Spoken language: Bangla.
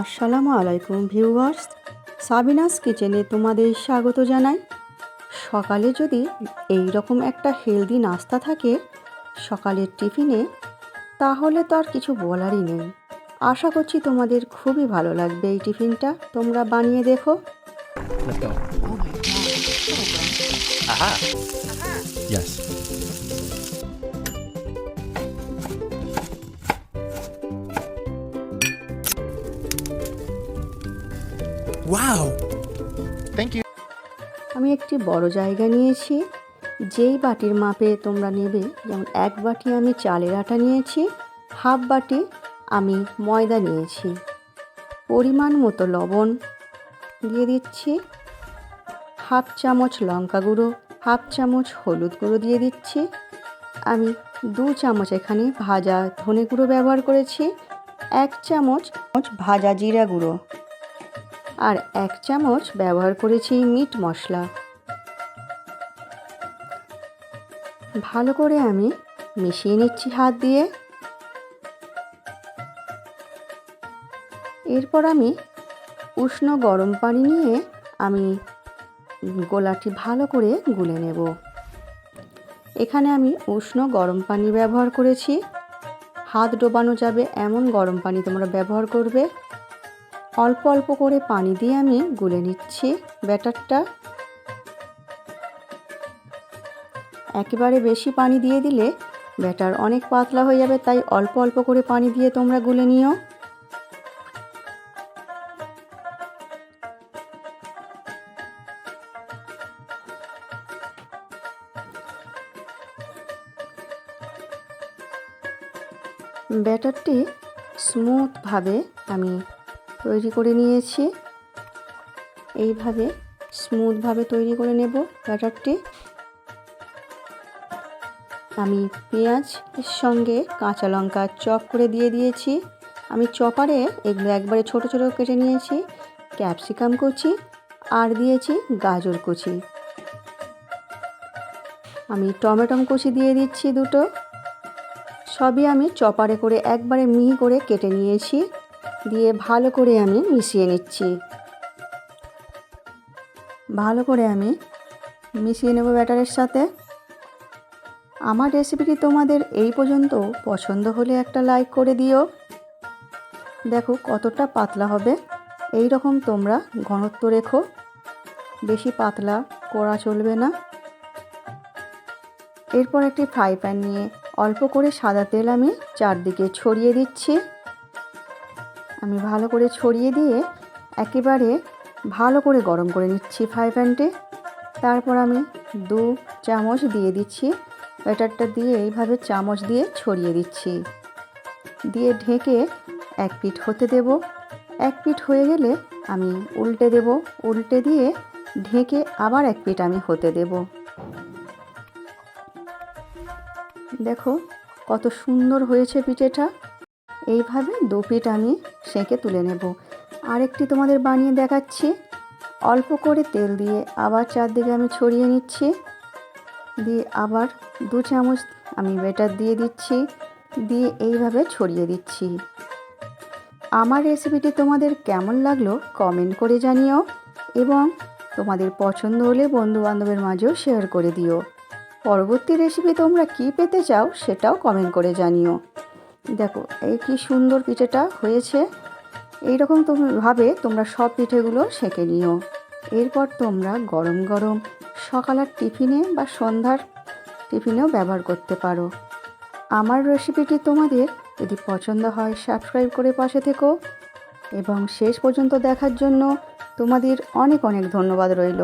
আসসালামু আলাইকুম ভিউয়ার্স। সাবিনাস কিচেনে তোমাদের স্বাগত জানাই। সকালে যদি এই রকম একটা হেলদি নাস্তা থাকে সকালের টিফিনে তাহলে তো আর কিছু বলারই নেই। আশা করছি তোমাদের খুবই ভালো লাগবে এই টিফিনটা। তোমরা বানিয়ে দেখো. Yes. Wow. Thank you. আমি একটি বড় জায়গা নিয়েছি। যেই বাটির মাপে তোমরা নেবে যেমন এক বাটি আমি চালের আটা নিয়েছি হাফ বাটি আমি ময়দা নিয়েছি। পরিমাণ মতো লবণ দিয়ে দিচ্ছি। হাফ চামচ লঙ্কা গুঁড়ো হাফ চামচ হলুদ গুঁড়ো দিয়ে দিচ্ছি। আমি দু চামচ এখানে ভাজা ধনে গুঁড়ো ব্যবহার করেছি। এক চামচ ভাজা জিরা গুঁড়ো। আর এক চামচ ব্যবহার করেছি মিট মশলা। ভালো করে আমি মিশিয়ে নিচ্ছি হাত দিয়ে। এরপর আমি উষ্ণ গরম পানি নিয়ে আমি গোলাটি ভালো করে গুলে নেব। এখানে আমি উষ্ণ গরম পানি ব্যবহার করেছি। হাত ডোবানো যাবে এমন গরম পানি তোমরা ব্যবহার করবে অল্প অল্প করে পানি দিয়ে আমি গুলে নিচ্ছি ব্যাটারটা। একেবারে বেশি পানি দিয়ে দিলে ব্যাটার অনেক পাতলা হয়ে যাবে, তাই অল্প অল্প করে পানি দিয়ে তোমরা গুলে নিও। ব্যাটারটি স্মুথভাবে আমি তৈরি করে নিয়েছি। এইভাবে স্মুথভাবে তৈরি করে নেব ব্যাটারটি। আমি পেঁয়াজ, এর সঙ্গে কাঁচা লঙ্কা চপ করে দিয়ে দিয়েছি। আমি চপারে এগুলো একবারে ছোট ছোট কেটে নিয়েছি, ক্যাপসিকাম কুচি, আর দিয়েছি গাজর কুচি। আমি টমেটো কুচি দিয়ে দিচ্ছি দুটো। সবই আমি চপারে করে একবারে মিহি করে কেটে নিয়েছি। দিয়ে ভালো করে আমি মিশিয়ে নিচ্ছি। ভালো করে আমি মিশিয়ে নেব ব্যাটারের সাথে। আমার রেসিপিটি তোমাদের এই পর্যন্ত পছন্দ হলে একটা লাইক করে দিও। দেখো কতটা পাতলা হবে। এই রকম তোমরা ঘনত্ব রেখো। বেশি পাতলা করা চলবে না। এরপর একটি ফ্রাই প্যান নিয়ে অল্প করে সাদা তেল আমি চারদিকে ছড়িয়ে দিচ্ছি। আমি ভালো করে ছড়িয়ে দিয়ে একেবারে ভালো করে গরম করে নিচ্ছি ফ্রাই প্যানটি। তারপর আমি দু চামচ দিয়ে দিচ্ছি ব্যাটারটা দিয়ে এইভাবে চামচ দিয়ে ছড়িয়ে দিচ্ছি। দিয়ে ঢেকে এক পিঠ হতে দেব। এক পিঠ হয়ে গেলে আমি উল্টে দেব। উল্টে দিয়ে ঢেকে আবার এক পিঠ আমি হতে দেব। দেখো কত সুন্দর হয়েছে পিঠেটা। এইভাবে দু পিঠ আমি সেঁকে তুলে নেব। আরেকটি তোমাদের বানিয়ে দেখাচ্ছি। অল্প করে তেল দিয়ে আবার চারদিকে আমি ছড়িয়ে নিচ্ছি। দিয়ে আবার দু চামচ আমি বেটার দিয়ে দিচ্ছি। দিয়ে এইভাবে ছড়িয়ে দিচ্ছি। আমার রেসিপিটি তোমাদের কেমন লাগল কমেন্ট করে জানিও এবং তোমাদের পছন্দ হলে বন্ধু বান্ধবের মাঝেও শেয়ার করে দিও। পরবর্তী রেসিপি তোমরা কি পেতে চাও সেটাও কমেন্ট করে জানিও। দেখো, এই কি সুন্দর পিঠেটা হয়েছে। এইরকম তুমি ভাবে তোমরা সব পিঠেগুলো সেঁকে নিও। এরপর তোমরা গরম গরম সকালের টিফিনে বা সন্ধ্যার টিফিনেও ব্যবহার করতে পারো। আমার রেসিপিটি তোমাদের যদি পছন্দ হয় সাবস্ক্রাইব করে পাশে থেকো। এবং শেষ পর্যন্ত দেখার জন্য তোমাদের অনেক অনেক ধন্যবাদ রইল।